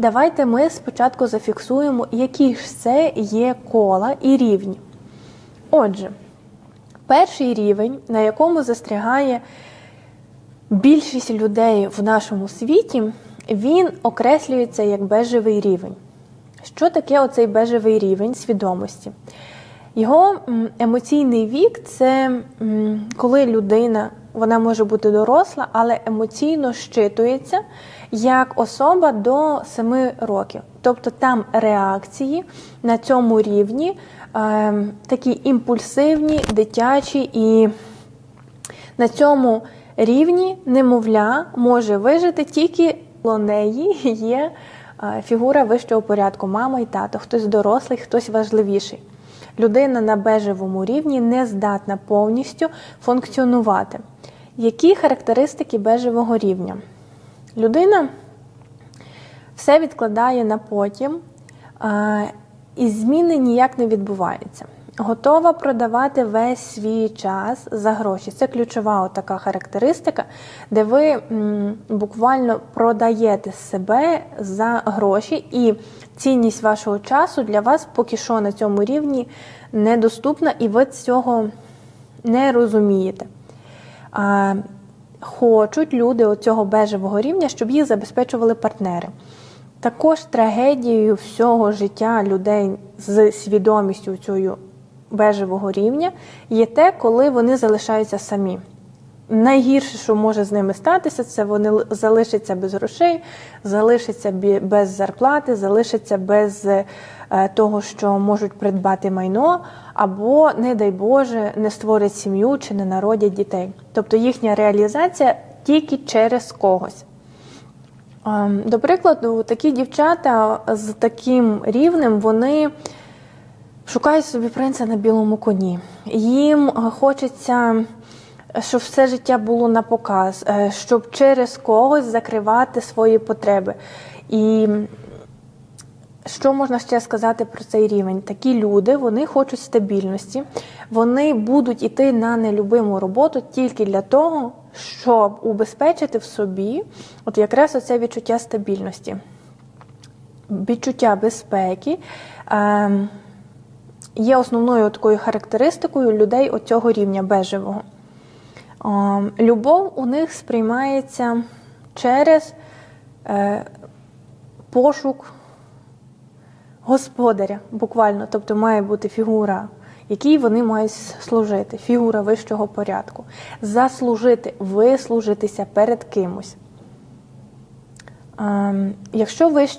Давайте ми спочатку зафіксуємо, які ж це є кола і рівні. Отже, перший рівень, на якому застрягає більшість людей в нашому світі, він окреслюється як бежевий рівень. Що таке оцей бежевий рівень свідомості? Його емоційний вік це коли людина, вона може бути доросла, але емоційно щитується як особа до 7 років. Тобто там реакції на цьому рівні е, такі імпульсивні, дитячі, і на цьому рівні немовля може вижити тільки у неї є е, фігура вищого порядку, мама і тато, хтось дорослий, хтось важливіший. Людина на бежевому рівні не здатна повністю функціонувати. Які характеристики бежевого рівня? Людина все відкладає на потім, і зміни ніяк не відбуваються. Готова продавати весь свій час за гроші. Це ключова така характеристика, де ви буквально продаєте себе за гроші, і цінність вашого часу для вас поки що на цьому рівні недоступна, і ви цього не розумієте. Хочуть люди оцього бежевого рівня, щоб їх забезпечували партнери. Також трагедією всього життя людей з свідомістю цього бежевого рівня є те, коли вони залишаються самі. Найгірше, що може з ними статися, це вони залишаться без грошей, залишаться без зарплати, залишаться без е, того, що можуть придбати майно, або, не дай Боже, не створять сім'ю чи не народять дітей. Тобто їхня реалізація тільки через когось. Ем, до прикладу, такі дівчата з таким рівнем, вони шукають собі принца на білому коні. Їм хочеться щоб все життя було на показ, е, щоб через когось закривати свої потреби. І що можна ще сказати про цей рівень? Такі люди вони хочуть стабільності, вони будуть йти на нелюбиму роботу тільки для того, щоб убезпечити в собі от якраз оце відчуття стабільності, відчуття безпеки. Е, Є основною такою характеристикою людей оцього рівня бежевого. Любов у них сприймається через е, пошук господаря, буквально, тобто має бути фігура, якій вони мають служити, фігура вищого порядку, заслужити, вислужитися перед кимось. Якщо ви ще